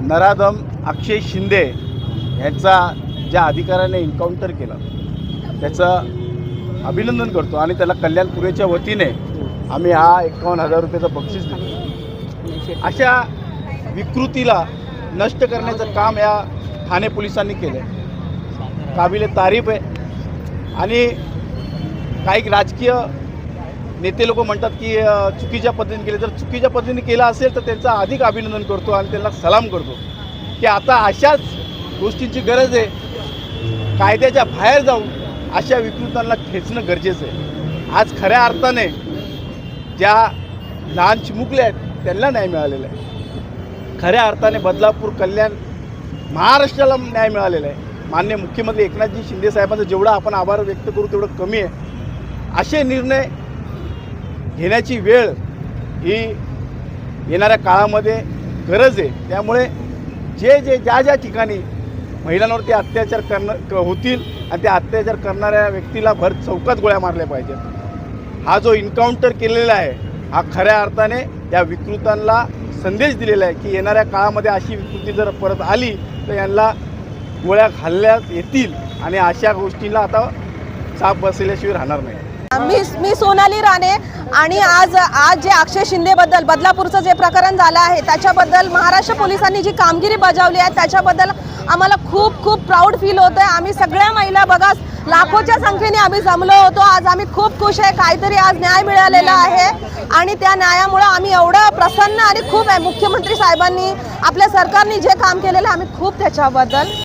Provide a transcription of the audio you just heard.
नराधम अक्षय शिंदे यांचा ज्या अधिकाऱ्याने एन्काउंटर केलं त्याचं अभिनंदन करतो आणि त्याला कल्याणपुरेच्या वतीने आम्ही हा एकावन्न हजार रुपयाचं बक्षीस देतो अशा विकृतीला नष्ट करण्याचं काम या ठाणे पोलिसांनी केलं काबिले तारीफ आहे. आणि काही राजकीय नेते लोक म्हणतात की चुकीच्या पद्धतीने केले. जर चुकीच्या पद्धतीने केलं असेल तर त्यांचा अधिक अभिनंदन करतो आणि त्यांना सलाम करतो. की आता अशाच गोष्टींची गरज आहे. कायद्याच्या बाहेर जाऊन अशा विकृतांना खेचणं गरजेचं आहे. आज खऱ्या अर्थाने ज्या लहान चिमुकले आहेत त्यांना न्याय मिळालेला आहे. खऱ्या अर्थाने बदलापूर कल्याण महाराष्ट्राला न्याय मिळालेला आहे. मान्य मुख्यमंत्री एकनाथजी शिंदे साहेबांचं जेवढं आपण आभार व्यक्त करू तेवढं कमी आहे. असे निर्णय घेण्याची वेळ ही येणाऱ्या काळामध्ये गरज आहे. त्यामुळे जे जे ज्या ज्या ठिकाणी महिलांवरती अत्याचार करणं क- होतील आणि त्या अत्याचार करणाऱ्या व्यक्तीला भर चौकात गोळ्या मारल्या पाहिजेत. हा जो इन्काउंटर केलेला आहे हा खऱ्या अर्थाने या विकृतांना संदेश दिलेला आहे की येणाऱ्या काळामध्ये अशी विकृती जर परत आली तर यांना गोळ्या घालण्यात येतील आणि अशा गोष्टीला आता चाप बसल्याशिवाय राहणार नाही. मी मी सोनाली राणे आणि आज आज जे अक्षय शिंदेबद्दल बदलापूरचं जे प्रकरण झालं आहे त्याच्याबद्दल महाराष्ट्र पोलिसांनी जी कामगिरी बजावली आहे त्याच्याबद्दल आम्हाला खूप खूप प्राऊड फील होतं आहे आम्ही सगळ्या महिला बघा लाखोच्या संख्येने आम्ही जमलो होतो. आज आम्ही खूप खुश आहे. काहीतरी आज न्याय मिळालेला आहे. आणि त्या न्यायामुळं आम्ही एवढं प्रसन्न आणि खूप आहे. मुख्यमंत्री साहेबांनी आपल्या सरकारने जे काम केलेलं आम्ही खूप त्याच्याबद्दल